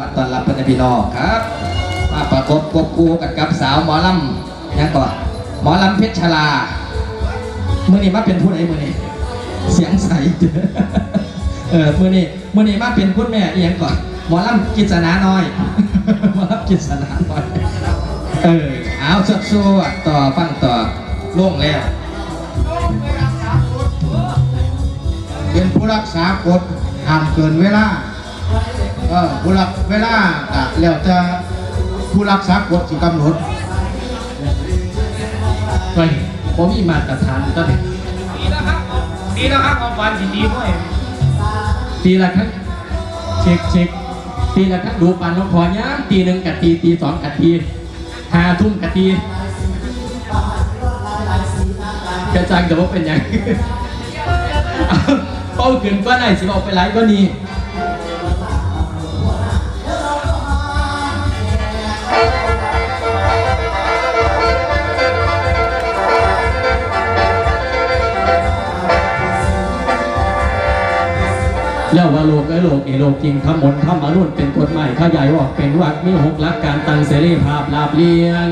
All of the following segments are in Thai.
ว่าตอนรับเป็นพี่น้องครับ มาประกบควบคู่กันกับสาวหมอลำยังก่อนหมอลำเพชรชลามื่อนี้มาเป็นผู้ใดมื่อนี้เสียงใสเออมื่อนี้มื่อนี้มาเป็นคุณแม่เอียงก่อนหมอลำกิจนาน้อยหมอลำกิจนาน้อยเออเอาสดสู้ต่อฟังต่อล่วงแล้วเป็นผู้รักษากฎห้ามเกินเวลา เออผู้รักเวลาก็แล้วจะผู้รักษากฎสิกำหนดเฮ้ยผมมีมาตรฐานก็เป็นดีแล้วครับดีแล้วครับเอาฟันสีดีด้วยตีละครั้งเช็คเช็คตีละครั้งดูปันน้องพอย่ามตีหนึ่งกับตีตีสองกับตีห้าทุ่มกับตีกระจังแต่ว่าเป็นหยังเอาเป้าขึ้นก็ได้สิบอกไปไลฟ์ก็นี่ ว่าโลกไอ้โลกเอโลกจริงทำมนต์ทำอรุณเป็นกฎหมายขยายออกเป็นวักมีหกหลักการตั้งเสรีภาพลาบเลียง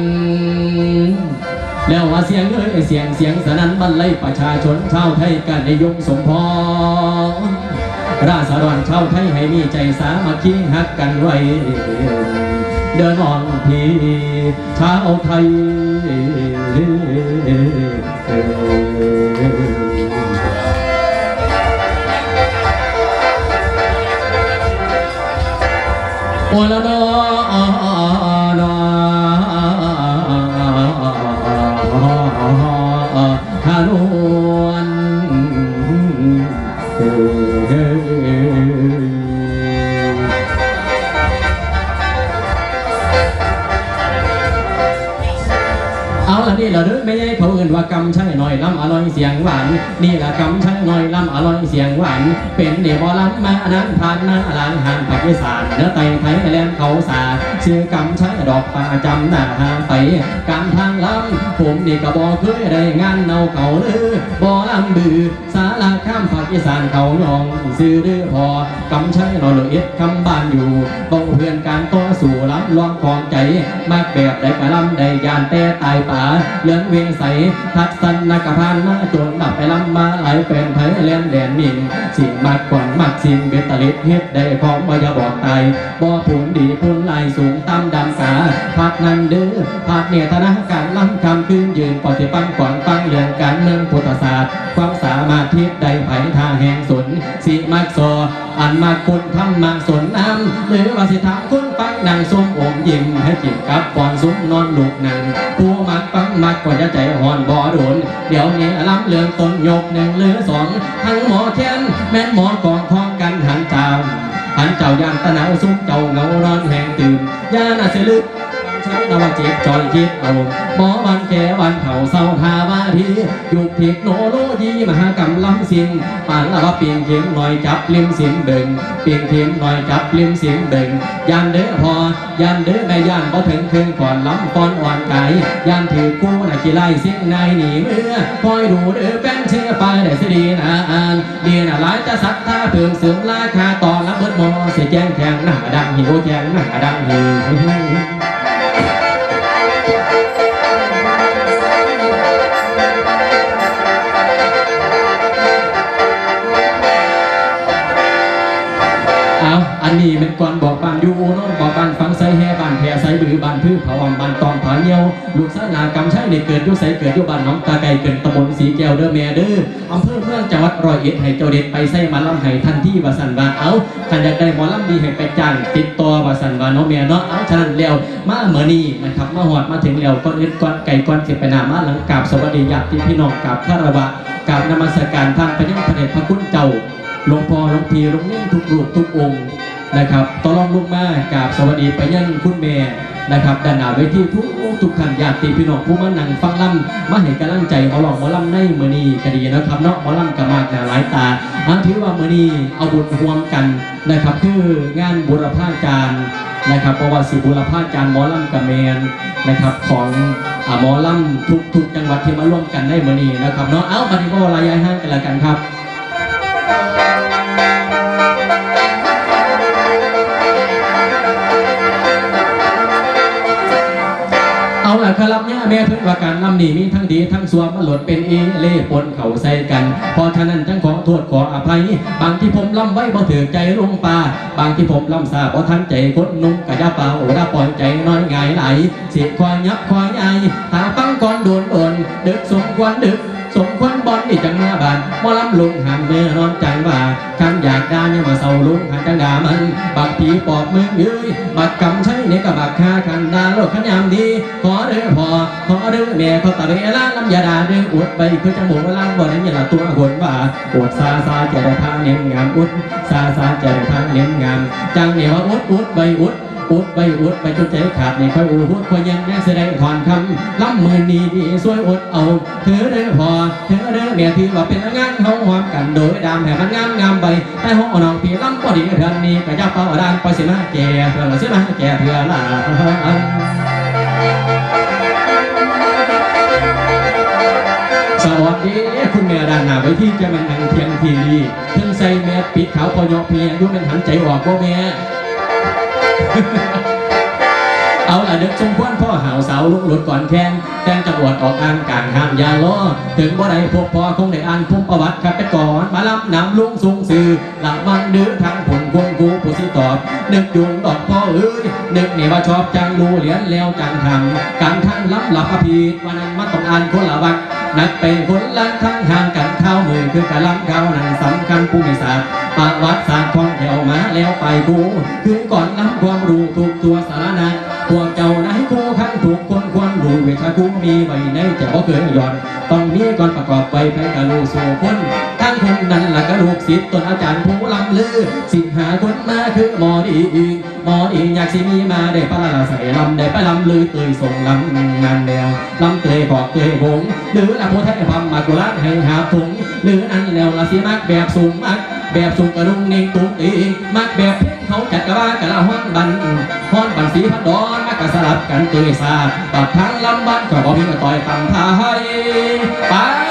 แล้วว่าเสียงเอ้ยเสียงเสียงสนั้นบรรลัยประชาชนชาวไทยกันในยงสมพรราษฎรชาวไทยให้มีใจสามัคคีหักกันไว้เดินอ่อนพีชาวไทย โอลนอนฮานวนเอาละนี่เราเด้อไม่ใช่เขาอื่นว่ากำใช่างหน่อยล้ำอร่อยเสียงหวาน นี่ละกำใช่างหน่อยล้ำอร่อยเสียงหวาน เป็นเดี๋ยวบอล้ำมาอันนั้นผ่านมาหลานหันปักกิสานเนื้อไต อกป่าจำหน้าทางไปกำทางล้ำผมนี่ก็บอเคยได้งานเนาเก่าเลยบอลำบือสาลาข้ามปั กกิสานเขายองซื้อเด้อพอกำใช้หน่อยเหลือเอ็ดคำบ้านอยู่ต้องเพื่อนการต่อสู่ล้ำลองของใจ มากแบบได้กระลำได้ยานแต่ตายป่าเลื่อนเวงใสทัดสันนักพานมาจนดับไปลำมาหลายเป็นไทยแลนแดนมิงสิ่งมากกว่ามากสิ่งเบตตลิดเฮ็ดได้พร้อมาย่าบอกตายบ่ผุนดีพุนลายสูงตามดำกาพักนันเด้อพักเนี่ยธนาการล้ำคำคืนยืนปฏิปังขวางฟังเรื่องการเมืองพุทธศาสตร์ความสามารถทิศใดไผทางแห่งสนสิมักซออันมากคุณทำมาสนน้ำหรือว่าสิถามคุณฟังนางส้มอมยิ้มให้จิบกับก่อนซุ้มนอนลูกนังผู้มักฟังมักกว่าจะใจหอนบ่โดน เดี๋ยวนี้ล้ำเลืองตนยกหนึ่งหรือสองทั้งหมอแค้นแม่นหมอกองทองกันหันจ้าหันเจ้ายามตะหนาวซุ้มเจ้าเงานอนแห่งตื่นยานาเสลึก ใช้นวจิตจอยคิดเอาหมอวันแก่วันเผาเศร้าทาวาทียุคเทคโนโลยีมหากรรมล้ำสิ่งปานละว่าเปลี่ยนเข็มหน่อยจับลิมเสียงเบ่งเปลี่ยนเข็มหน่อยจับลิมเสียงเบ่งยานเด้อพอยานเด้อแม่ยานบ่ถึงคืนก่อนล้ำก่อนอ่อนไกายยานถือกู้น่ะกี่ไล่เสียงนายหนีเมื่อคอยดูเด้อแป้นเชื่อไปได้สิดีนะอ่านเดียน่ะหลายจะสักท่าเพิ่มเสริมราคาต่อรับเบิดมอเสียแจ้งแขงหน้าดังหิวแจ้งหน้าดังหิว อันนี้เป็นก่อนบอกบ้านอยู่เน้องบอกบ้านฟังใส่แห่บ้านแพรใส่บือบ้านพืชเผาอมบ้านตองผาเหี่ยวลูกสานากำใช้เด็กเกิดยู่ใส่เกิดยู่บ้านน้องตาไก่เกิดตำบลสีแก้วเด้อแม่เด้ออำเภอเมืองจังหวัดร้อยเอ็ดให้เจ้าเด็กไปใส่มาลำให้ทันที่วาสันวาเอาขันอยากได้หมอลำดีให้ไปจ้างติดต่อวาสันวาเนาะแม่เนาะเอาฉะนั้นแล้วมาเหมือนี้นะครับมาหอดมาถึงแล้วก่อนเอื่นก่อนไก่ก่อนเก็บไปหนามาหลังกราบสวัสดีญาติพี่น้องกราบคารวะกราบนมัสการท่านพระยังพระเดชพระคุณเจ้าหลวงพ่อหลวงพี่หลวงเน่งทุกรูปทุกองค์ นะครับตอลองลุกมากราบสวัสดีไปยังคุณแม่นะครับด้านหน้าเวทีทุกทุกท่านญาติพี่น้องผู้มานั่งฟังล่ำมาให้กำลังใจหมอหลองหมอลำในมือนีก็ดีนะครับเนาะหมอลำกับมากหนาหลายตาอันถือว่ามือนีเอาบุญรวมกันนะครับ คืองานบุรพาจารย์นะครับเพระว่าสิบุรพาจารย์หมอลำกับแมนนะครับของอ่าหมอลำทุกทุกจังหวัดที่มาร่วมกันในมือนีนะครับเนาะเอาบันี้ก็ระยห่างกันละกันครับ คลับเนี่ยแม่เพิ่นว่าการนำหนีมีทั้งดีทั้งสวมมาหลดเป็นเอเล่ปนเข่าใส่กัน พอฉะนั้นจังขอโทษขออภัย บางที่ผมล่ำไว้บ่ถือใจลงป่าบางที่ผมล่ำซาบ่ทันใจกดนุ่งกะยาเปล่าได้ปล่อยใจน้อยง่ายไหลเสียควายยับควายไอหาปังก่อนโดนโอนดึกสมควรดึกสมควรบอ นี่จังมาบานหมอลำลุงหันเมื่อนอนจังว่าคำอยากได้ยังมาเศร้าลุงหันจังด่ามัน บักผีปอบมือเอ้ยบักกำใช้เนี่ยกับบักฆ่ากันดาโลกขันยามดี ขอเด้อพอขอเด้อแม่ขอตะเวลาลำยาดาเด้ออวดไปคือจังหมูล่างบ่ได้ยินละตัวคนว่าอวดซาซาจะได้ทางเน้นงามอุดซาซาจะได้ทางเน้นงามจังเนี่ยว่าอุดอุดใบอุด อุดไปอุดไปจนใจขาดนี่ค่อยอูหุดคอยยังแม่แสดงถอนคำล้ำมือนีดีสวยอดเอาเธอเด้อพอเธอเด้อเมียที่ว่าเป็นงานเฮาหอมกันโดยดามให้มันงามงามไปแต่ห้องน้องพี่ล้ำก็ดีเทือนนี้ก็จะเป่าดานไปสิมาแก่เพื่อละสิมาแก่เพื่อละสวัสดีคุณแม่ด้านหน้าไว้ที่จะมันนังเทียงทีรีถึงใส่แม่ปิดขาวพอยอเพียงยุ่งเป็นหันใจออกบ่แม่ เอาละเด็กสมควรพ่อหาวสาวลุกหลุดก่อนแค้นแต่งจังหวัดออกอ่านกลางห้ามยาล้อถึงบ่ได้พบพ่อคงได้อ่านพุ่มประวัติครับไปก่อนมาลำนำลุงสูงสื่อหลังมันดื้อทางผลควงกูผู้สิตอบ นึกยุงดอกพ่อเอ้ยนึกนี่ว่าชอบจังรูเหรียญแล้วจังทำการทั้งลับหลับอภีดวันนั้นมาต้องอ่านคนละวักนักเป็นคนละทั้งห่างกันข้าวมือคือกะลำข้านั้นสำคัญผู้มีศาสตร์ ประวัติศาสตร์ของแถวมาแล้วไปกูคือก่อนล้ำความรู้ทุกตัวสารนะพวกเจ้าไหนกูขั้นถูกคนควรรู้เวชากูมีไว้ในจะบ่เกินหย่อนต้องมีก่อนประกอบไปไปกะรู้สู่คนทั้งคนนั้นละกะลูกศิษย์ตนอาจารย์ผู้ลำลือสิหาคนมาคือหมอดีหมอดีอยากสิมีมาได้ปละละใส่ลำได้ปะลำลือเตยส่งลำงานแนวลำเตยบอกเตยหงหรือละโพไทยพัมมากุลาให้หาผงหรืออันแล้วละสิมักแบบสูงมัก แบบสูงกระดุงเน่งตุ้งตีมักแบบเพ่งเขาจัดกระว่ากระละห้อนบันห้อนบันสีพัดดอนมักกะสลับกันเตยซาตัดทั้งลำบ้านก็บ่มีมาต่อยตำทายไป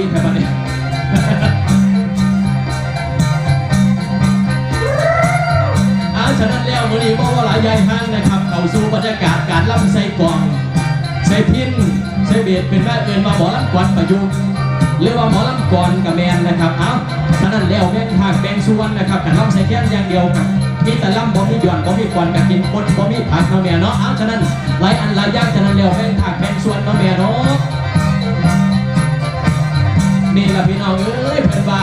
ทีแค่บัดนี้อาฉะนั้นแล้วมือนี้บอกว่าหลายยายห้างนะครับ เข้าสู่บรรยากาศการล่ำใส่กลอง ใส่พินใส่เบียดเป็นว่เกินมาหมอลำกวนประยุกต์หรือว่าหมอลำกรกับแมนนะครับเอ้าฉะนั้นแล้วแม่งหากแบงส่วนนะครับการล่ำใส่แก้มอย่างเดียวกับมีแต่ล่ำบ่มีหย่อนบ่มีกวนกับกินคนบ่มีผักเนาะแม่เนาะเอ้าฉะนั้นหลายอันหลายอย่างฉะนั้นแล้วแม่งหากแบงส่วนเนาะแม่เนาะ นี่ละพี่น้องเอ้ยเพิ่นว่า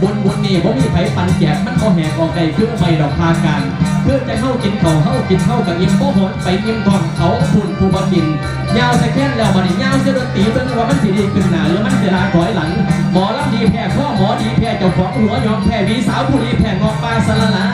บุญบุญนี่ผมมีไผปันแจกมันก็แหกออกได้คือไม่ดอกพากันเพื่อจะเข้ากินเขาเข้ากินเข้ากับอิ่มโป้หไปอิ่มทอนเขาพุ่นผู้บ่กิน ยาวสะแค้นแล้วบันยาวเสียดนตีเบิ่งว่ามันสิดีขึ้นหนาหรือมันสิลาถอยหลัง หมอลำดีแพ้ข้อหมอดีแพ้เจ้าของหัวยอมแพ้วีสาวผู้ดีแพ้งอกปลาสละละ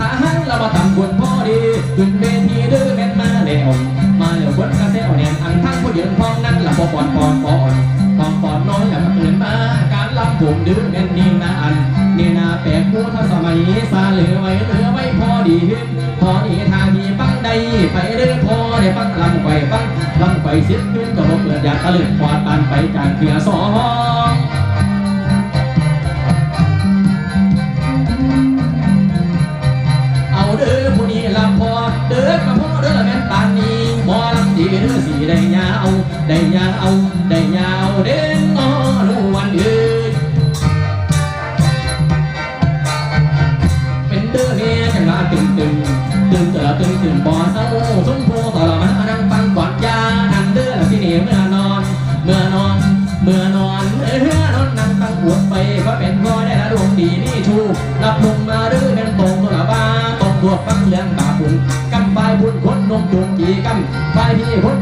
ลำทางเรามาทำบุญพอดีขึ้นเวทีดื้อเป็นมาเดี่ยวมาเดี๋ยวคนกระเซวเนี่ยอันทั้งผู้ยืนพองนั่นละปอนปอนปอนปอนปอนน้อยแล้วก็ตื่นมาการลำผมดื้อเป็นนี่นาอันนี่นาแปลกผู้ทัสมัยซาเหลือไว้เหลือไว้พอดีพอดีทางนี้ปังใดไปเรื่อพอได้ปังลำไฟปังลำไฟเสียขึ้นก็บ่เกิดอยากตะลึงควาดปานไปจากเขียสอง ได้ยาวได้ยาวได้ยาวเด่นนอนวันเอ้ยเป็นเดือเมียจังหวะตึงตึงตึงเจอตึงตึงบ่อเศร้าสมโพต่อละมานั่งฟังก่อนยานั่งเดือแล้วที่นี่เมื่อนอน เมื่อนอนเมื่อนอนเอ้อนอนนั่งตั้งปวดไปก็เป็นก็ได้ละดวงดีนี่ชูกรับลงมาเดือเป็นตรงตัวละบ้าตรงตัวฟังเรื่องบาปุ่นกำปลายบุญคนนมจุงกี่กำ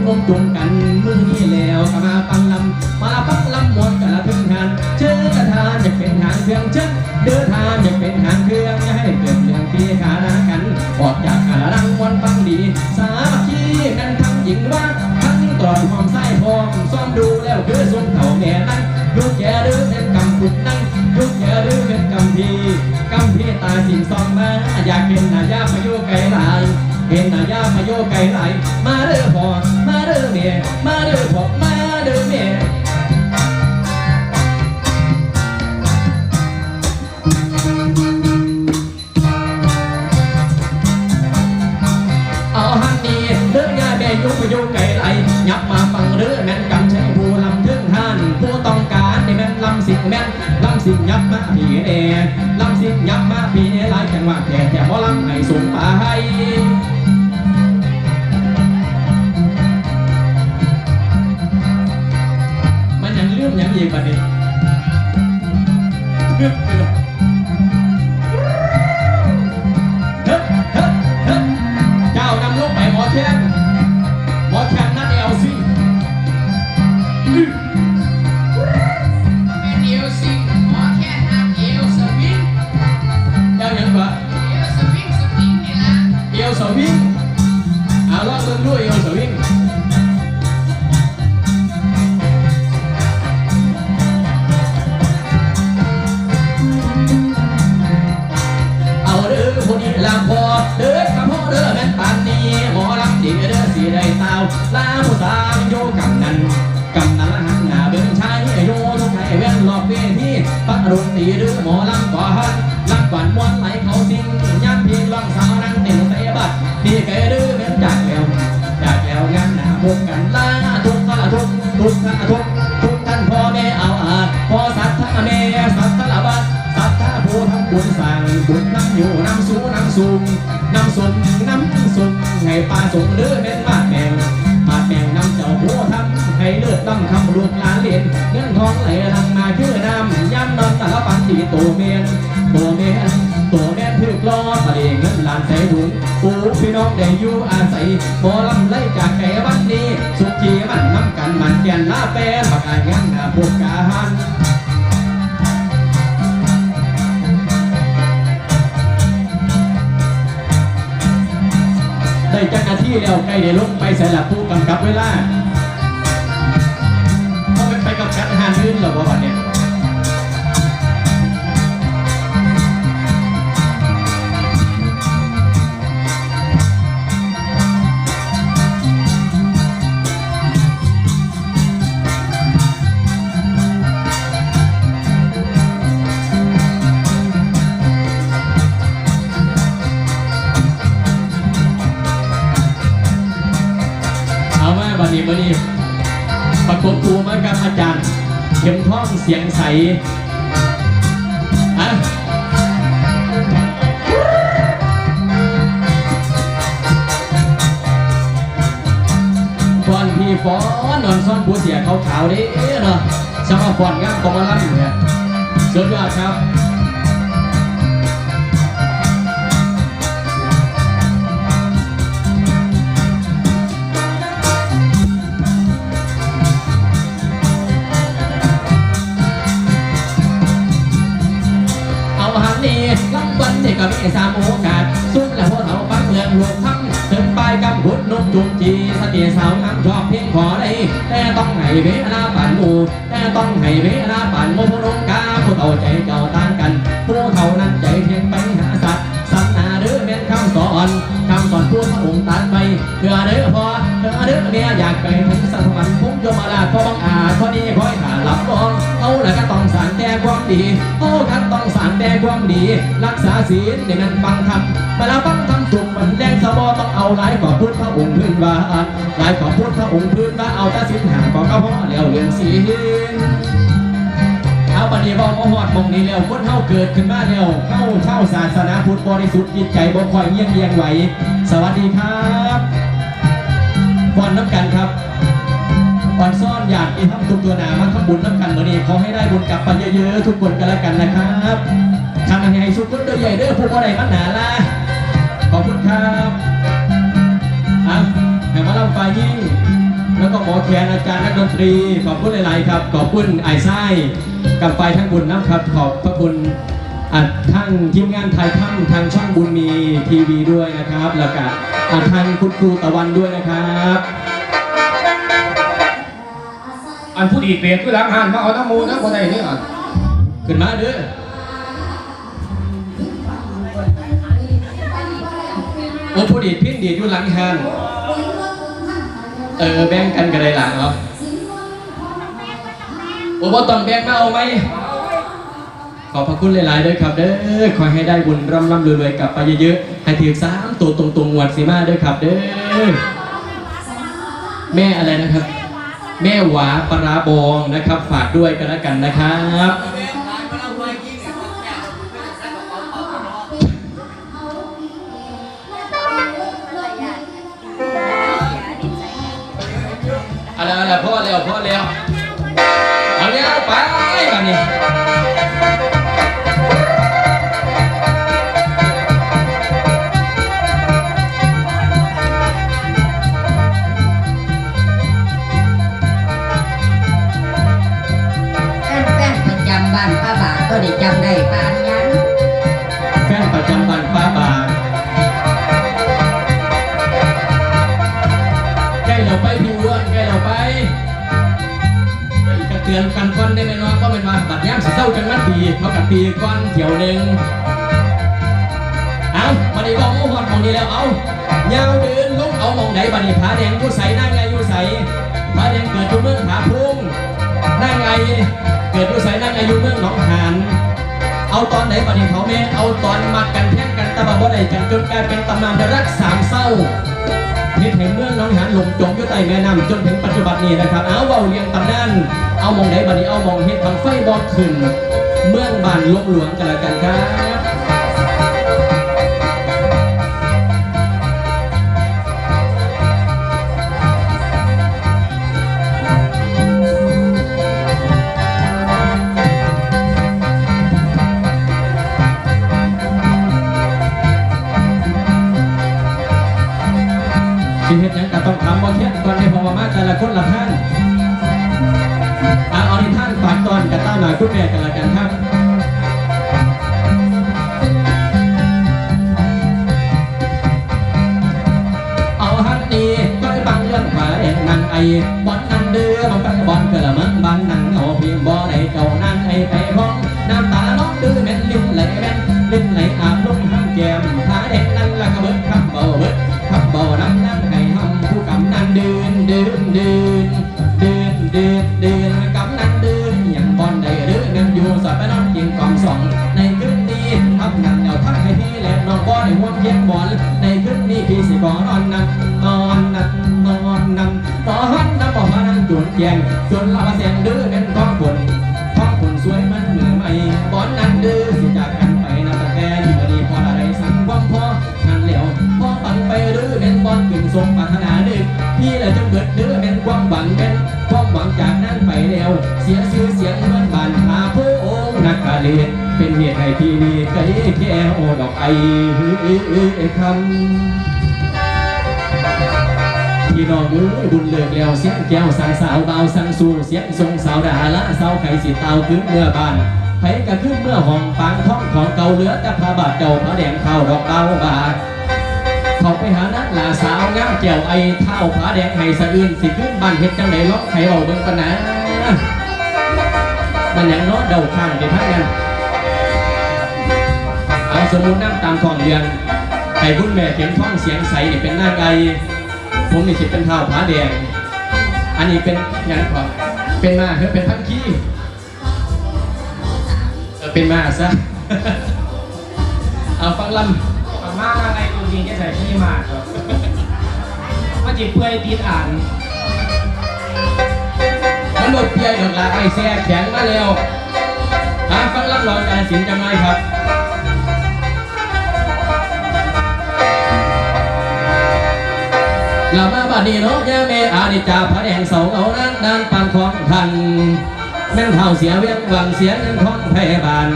พี่งกันมือนี่แล้วก็มาฟังลำมาฟังลำหมดกันละถึงงานเชื่อกระทานจะเป็นหางเครื่องเชิดเดือทานจะเป็นหางเครื่องอย่าให้เกิดเรื่องที่ขาดกันออกจากการรังวันฟังดี สามัคคีกันทั้งหญิงว่าทั้งตรอนความไส้พองซ่อมดูแล้วคือสมเถ่าแม่นั่งยุกแย่หรือเป็นกำปุดนั่งยุกแย่หรือเป็นกำพีกำพีตาสิ่งซองมาอยากเป็นนาย ยุกไปยุกไก่ไหลยับมาฟังเรือแม่นกำใช้ผู้ลำถึงท่านผู้ต้องการในแม่นลำสิงแม่นลำสิงยับมาผีเอลำสิงยับมาผีเอหลายจังหวะแก่แต่หมอลำให้สูงป่ สูน้ำสูงน้ำสมน้ำสมให้ปลาสงเลือเม็ดมาดแมงมาดแมงน้ำเจ้าผู้ทำให้เลือดต้องคำลูกหลานเลียนเงินทองไหลลังมาคือน้ำย้ำนอนแต่ละปันทีตัวเมียนตัวเมียนตัวแม่นถึกล้อทะเลเงินหลานใส่ถุงปู่พี่น้องได้อยู่อาศัยบ่ลำไล่จากแก่วันนี้ สุขีมันน้ำกันมันแก่นลาแปรประกาศงานหน้าพวกกาหัน ได้จักนาที่แล้วใกล้ได้ลงไปใส่หลับผู้กำกับเวลาเขาไปกับกัดหานยื่นหรอวะวันเนี่ย มาบันนี้ประกบครูมากับอาจารย์ เข็มท่องเสียงใสอะฟอนพี่ฟอนนอนซ่อนบัวเสียขาวๆเด้เนาะสมาฟอนงามของมาลันเนี่ยสุดยอดครับ สามโอกาสสุดแล้วพวกเขาฟังเมืองหลวงทั้งถึงปลายกำหุดนุ่มจุงจีสติสาวงามชอบเพียงขอได้แต่ต้องให้เวลาปั่นหมูแต่ต้องให้เวลาปั่นมู่ผู้ลงกาผู้เฒ่าใจเจ้าต่างกัน ผู้เฒ่านั้นใจเพียงไปหาสัตว์สัตว์นาเด้อแม่นคำสอนคำสอนพูดพระองค์ตัดไปเพื่อเด้อพอเพื่อเด้อเมียอยากไปถึงสวรรค์พุ่งโยมาลาก็บังอาจข้อนี้คอยขาหลับรองเอาละก็ต้องสารแต่ความดี ความดี รักษาศีลในมันบังคับเวลาบังทำสุขมันแรงสะบอต้องเอาหลายขอพูดพระองค์พื้นบ้านหลายขอพูดพระองค์พื้นบ้านเอาตาสินหาของเขาพ่อแล้วเรื่องศีลเอาปฏิบัติมาหอดมองนี้แล้วคนเฮาเกิดขึ้นมาแล้วเข้าเข้าศาสนาพุทธบริสุทธิ์จิตใจบ่คอยเยี่ยงเยียงไหว สวัสดีครับก่อนน้ำกันครับก่อนซ่อนญาติที่ทำทุกตัวหนามาทำบุญน้ำกันเมื่อนี้ขอให้ได้บุญกลับไปเยอะๆทุกคนกันแล้วกันนะครับ ทำให้สุขคนเด้อใหญ่เด้อผู้บ่ได้มันหนาละขอบคุณครับอะแห่มาลำไฟยิ่งแล้วก็หมอแคนอาจารย์นักดนตรี ขอบคุณหลายๆครับ ขอบคุณไอ้ไส้กับไฟทั้งบุญนะครับ ขอบพระคุณอะทั้งทีมงานไทยทั้งทางช่องบุญมีทีวีด้วยนะครับ แล้วก็อะทางคุณครูตะวันด้วยนะครับ อันผู้ดีเปรตคือหลังหันมาเอาน้ำมูน้ำคนใดนี่อะขึ้นมาเด้อ โอ้ผู้ดีดพิ้นดีดอยู่หลังหันเออแบ่งกันกันเลยหลังเหรอโอ้บ่ต้องแบ่งมาเอาไหมขอบพระคุณหลายๆด้วยครับเด้อขอให้ได้บุญร่ำร่ำรวยๆกลับไปเยอะๆให้ถือสามตัวตรงๆงวดสีมาด้วยครับเด้อแม่อะไรนะครับ แม่หวาปลาร้าบองนะครับ ฝากด้วยกันแล้วกันนะครับ อะไรอะ มันปีเท่ากับปีก้อนเที่ยวหนึ่งเอาบัดนี้บอกหมูหอดมองนี้แล้วเอายาวเดินลุกเอามองไหนบัดนี้ผาแดงยู่ใสนั่งไงอยู่ใสผาแดงเกิดอยู่เมืองผาพุ่งนั่งไงเกิดยู่ใสนั่งไงอยู่เมืองหนองหานเอาตอนไหนบัดนี้เขาแม่เอาตอนมัดกันแท่งกันตะบะบ่ได้กันจนกลายเป็นตำนานรักสามเศร้าเฮ็ดให้เมืองหน้องหานหลงจมอยู่ใต้แม่น้ำจนถึงปัจจุบันนี้นะครับ เอาเว้าเรียงตำนาน เอามองไหนบัดนี้เอามองเฮ็ดทางไฟบอดขึ้น เมืองบ้านลวงหลวงกันแล้วกันครับ เอ็นนังไอบอลนันเดือมันไปบอลเกิดละมันบันนัง จนลาเสียงเดื้อเป็นท้องบนท้องบนสวยมันเหมือนไม่บอลนั่นเดื้อสิจากกันไปนาตะแกอยู่บ่ดีพออะไรสั่งความพอทันแล้วพอปังไปเดื้อเป็นบอลขึ้นทรงปรารถนาดึกพี่และจงเกิดเดื้อเป็นความหวังเป็นความหวังจากนั้นไปแล้ว เสียชื่อเสียงมือนบานหาผู้องค์นักกาเลนเป็นเหตุให้พี่มีเคยแก้วดอกไอคำ น้องเอ้ยบุญเลิกแล้วเสียงแก้วสังสาวเบาสังสูเสียงทรงสาวดาละสาวไข่สิเตาขึ้นเมื่อบานไผกระขึ้นเมื่อห้องปางท้องของเก่าเหลือแต่พระบาทเก่าพระแดงเข้าดอกเบาบาทเขาไปหานักลาสาวงามแก้วไอเท้าพระแดงให้สะอื่นสิขึ้นบ้านเฮ็ดจังไดล็อกไข่เบาเบิ่งปะนะมันยังนาะเดาข้างเดี๋ยวทั้งนั้นเอาสมุนน้ำตามท้องเดือนให้คุณแม่เข็มท้องเสียงใสนี่เป็นหน้าไก่ ผมนี่คิดเป็นเท้าผาแดง อันนี้เป็นหยังก่อนเป็นมาเฮ้ยเป็นพันขี้เออเป็นมาซะเอาฟังลประมาณอะไรตัวจริงจะใส่พี่มากครับมันจิเปื่อยตีนอ่านมันหมดเปียดอกลาไอแซ่แข็งมาแล้วหาฟังรับรองการสินจังไรครับ เรามาบัดนี้เนาะแย่เมอาดิจาพระแดงเสาเอานั้นด้านปานของทันแม่นเท่าเสียเวียงหวังเสียเงินของแพยาบาล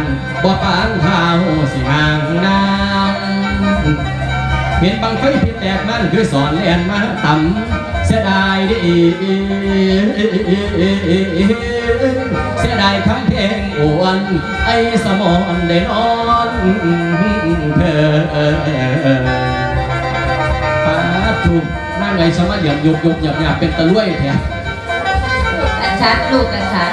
บ่ปานเท่าสิห่างนางเห็นบางไฟผิดแตกมันคือสอนแลนมาต่ำเสียดายดิเสียดายคำเพลงอ้วนไอ้สมอนได้นอนเธอปาถูกนั่ ไงสมัยหยับยุบยุบหยับหยับเป็นตะลุ่ยแท้กระชัดลูกกระชัด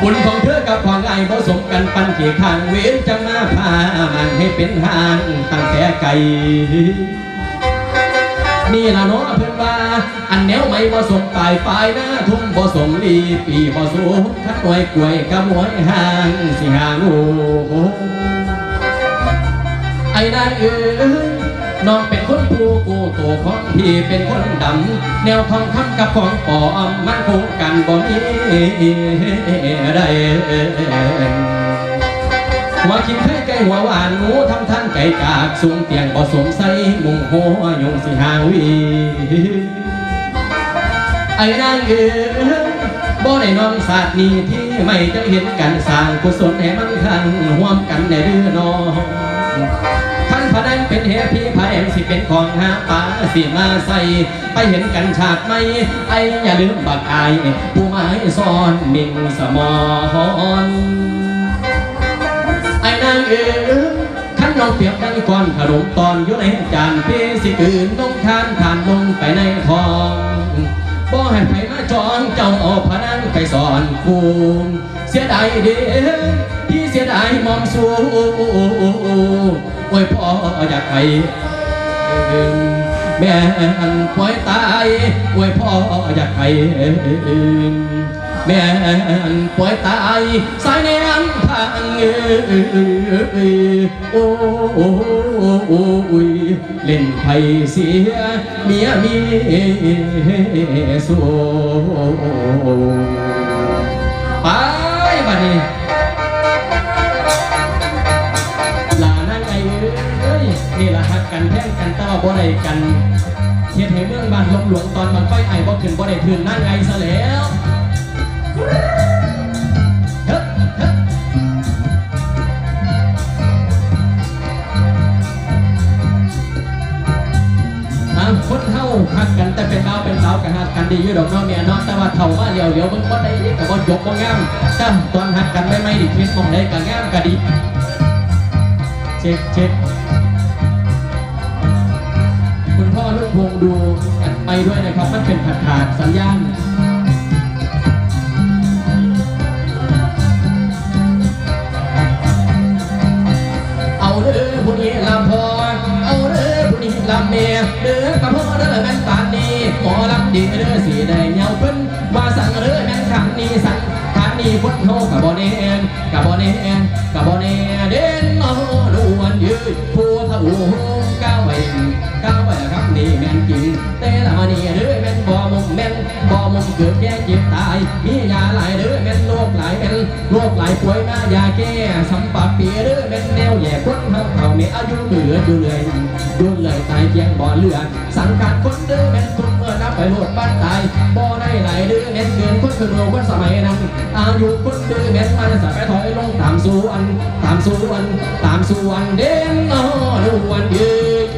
บุญของเธอกับของไอ้ผสมกันปันเกี่ยข้างเว้นจะมาพามันให้เป็นทางตั้งแต่ไกลนี่ละเนาะเพื่อนว่า อันแนวไม่ผสมปลายปลายหน้าทุ่มผสมลีปีผสมขัดหน่วยกล้วยกระมวยห่างสิหางโอ้ไอ้นายเอ้ยน้องเป็นคน ผู้กูตัวของพี่เป็นคนดำแนวทองคำกับของปอมมันคู่กันบ่มีได้หัวคิดให้ไก่หัวหวานหมูทำท่านไก่จากสูงเตียงบ่สมใส่มุงหัวยงสิหาวีไอ้นางเอ๋ยบ่ได้นอนศาสตร์นี้ที่ไม่จะเห็นกันสร้างกุศลให้มันคันห่วมกันในเรือน้องท่านพนันเป็นเฮพี่ เป็นของหาปลาสิมาใส่ไปเห็นกันฉากไหมไอ้อย่าลืมบักอายผู้ไม้ซ่อนมิงสมอนไอ้นางเอ๋ยขันน้องเปียบดังก้อนขนมตอนอยู่ในจานพี่สิคืนน้องทานทานลงไปในทองบ่ให้ไผมาจองเจ้าเอาพนันไปสอนคูมเสียดายเด้ที่เสียดายมอมสูโอ้ยพ่ออยากให แม่นปล่อยตายโอ้ยพ่ออยากให้แม่นปล่อยตายสายแนมทางโอ้โอ้ยเล่นไพ่เสียเมียมีสู บ่ได้กันเทียดให้เมืองบ้านลมหลวงตอนมันไฟไอ้บ่ขึ้นบ่ได้ทืนนั่งไงซะแล้วเฮ้ยเฮ้ยอ่าคนเท่าหักกันแต่เป็นดาวเป็นสาวกันหักกันดีอยู่ดอกน้องเมียเนาะแต่ว่าเท่าว่าเดียวเดียวมึงก็ได้ก็บ่ยกบ่งามแต่ตอนหักกันไม่ไม่ดิคิดมองได้ก็งามก็ดีเช็คเช็ค พ่อลูกพงดูอัดไปด้วยนะครับ มันเป็นขาดขาดสัญญาณเอาเด้อผู้นี้ลำพอเอาเด้อผู้นี้ลำเมียเด้อกระเพาะเด้อแม่นปานนี้หมอลำดีเด้อสีได้เหงาเพิ่นว่าสั่งเด้อแม่นขันนี้สั่งขันนี้พุทโธกับบ่เนนกับบ่เนนกับบ่เนเด่นเอาดวนยืดผู้ เท่าก้าวไปก้าวไปครับนี่แม่นจริงแต่ละมานี่เด้อแม่นบ่มุมแม่นบ่มุมเกิดแก่เจ็บตาย มียาหลายเด้อแม่นโรคหลายแม่นโรคหลายป่วยมายาแก้สัมปะปีเด้อแม่นแนวแย่คนเฮาเฮามีอายุเหลืออยู่เลยอยู่เลยตายเพียงบ่เหลือสังกัดคนเด้อแม่นทุกเมื่อนับ ไปโลดบ้านตายบ่ได้หลายเด้อแม่นเกินคนคือโลคนสมัยนั้นอายุคนเด้อแม่นมันสักไปถอยลงตามส่วนตามส่วนตามส่วนเด่นอ้อดวนยืน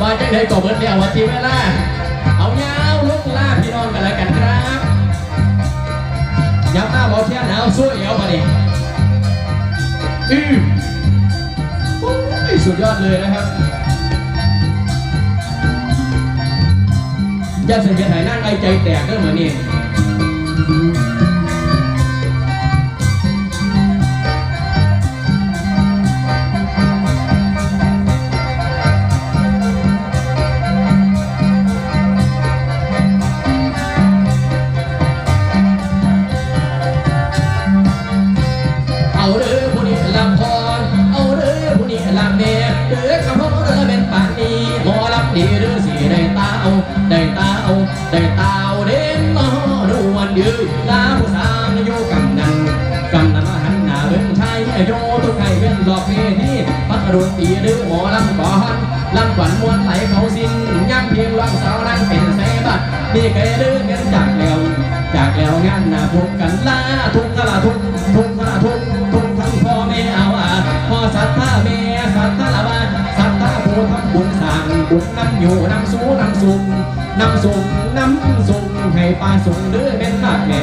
มาจังไดก็เบิดแล้ววันที่เวลาเอายาวลุกล่าพี่น้องกันแล้วกันครับย้ำหน้าบอเทียนเอาสู้เอวมาดิอือโอ้ยสุดยอดเลยนะครับ อย่าเสียใจนั่งไอใจแตกก็เหมือนนี่ พัทรุนตีหรือหมอลำก่อนลำขวัญมวนไหลเขาสิ้นย่ำเพียงร้องสาวนั่งเป็นไสบัดนี่เคยลือเงินจากแล้ว จากแล้วงานหนาทุกกันลาทุกกะละทุกทุกกะละทุกทุกทั้งพ่อแม่เอาอะพ่อสัตตาแม่สัตตาละบานสัตตาผู้ทำบุญสร้างบุญนำอยู่นำสู้นำสุขนำสุขนำสุขให้ป้าสุขเด้อแม่นมากแม่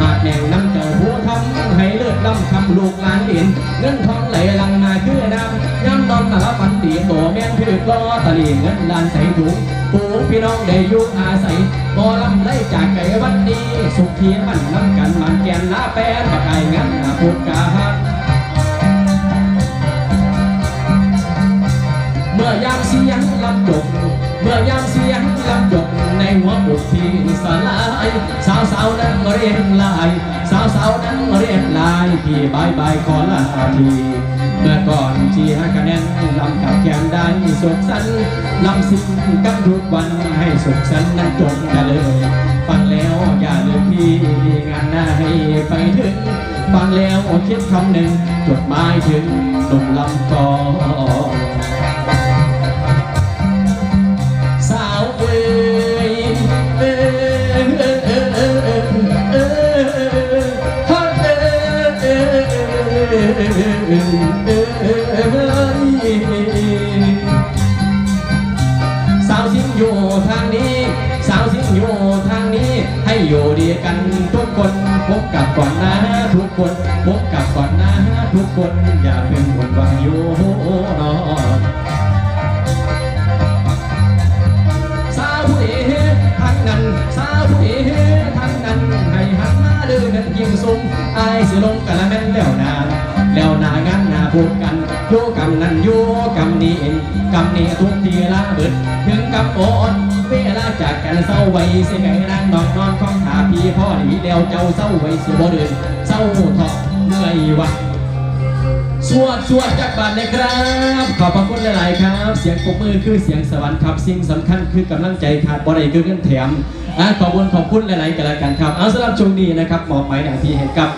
มากแม่งนำเจ้าผู้ ทำให้เลิศล้ำคำลูกหลานเด่นเงินทองไหลลังมาคือน้ำย้ำนอนมาละฝันดีโตแม่นถือกล้อตะลีเงินลานใส่ถุงปู่พี่น้องได้อยู่อาศัยบ่ลำไล่จากไก่วันนี้ สุขีมันน้ำกันมันแกนหน้าแปนบักไก่งั้นหน้าพุกกาฮัดเมื่อยามเสียงลำจบเมื่อยามเสียงลำจบในหัวอกที่สลายสาวสาวๆนั้นเรียกลาย สาวสาวนั้นเรียกลายพี่บายบายขอลาทีเมื่อก่อนที่ให้คะแนนลำกับแก้มได้สุขสันลำสิ่งกันทุกวันให้สุขสันนั้นจบกันเลยฟังแล้วอย่าลืมพี่งานหน้าให้ไปถึงฟังแล้วคิดคำหนึ่งจดหมายถึงหนุ่มลำกอ เอ้สาวสิงอยู่ทางนี้ สาวสิงอยู่ทางนี้ ให้อยู่ดีกันทุกคนพบกับก่อนนะทุกคนพบกับก่อนนะทุกคนอย่าเพิ่งหมดหวังอยู่ นั้นโย่กำนี้กำนี้ทุกทีละเบิดถึงกำอ่อนเวลาจากกันเศร้าไว้เสียไก่นางนอนนอนคองหาพี่พ่อหนีแล้วเจ้าเศร้าไว้สิบ่เดินเศร้าทอะเมื่อยวะสวดสวดจากบ้านเลยครับ ขอบพระคุณหลาย ๆ ครับ เสียงปรบมือคือเสียงสวรรค์ครับสิ่งสำคัญคือกำลังใจขาดบ่ได้คือเงินแถมอ่าขอบคุณขอบคุณหลาย ๆ กันแล้วกันครับ เอาสำหรับช่วงนี้นะครับมอบหมายหน้าที่ให้กับ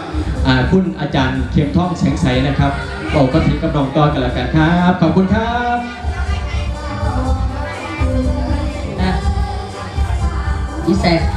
อ่าคุณอาจารย์เขียมท่องแสงใสนะครับ บอกก็ทีกับน้องก้อกันแล้วกันครับ ขอบคุณครับนะอีแสก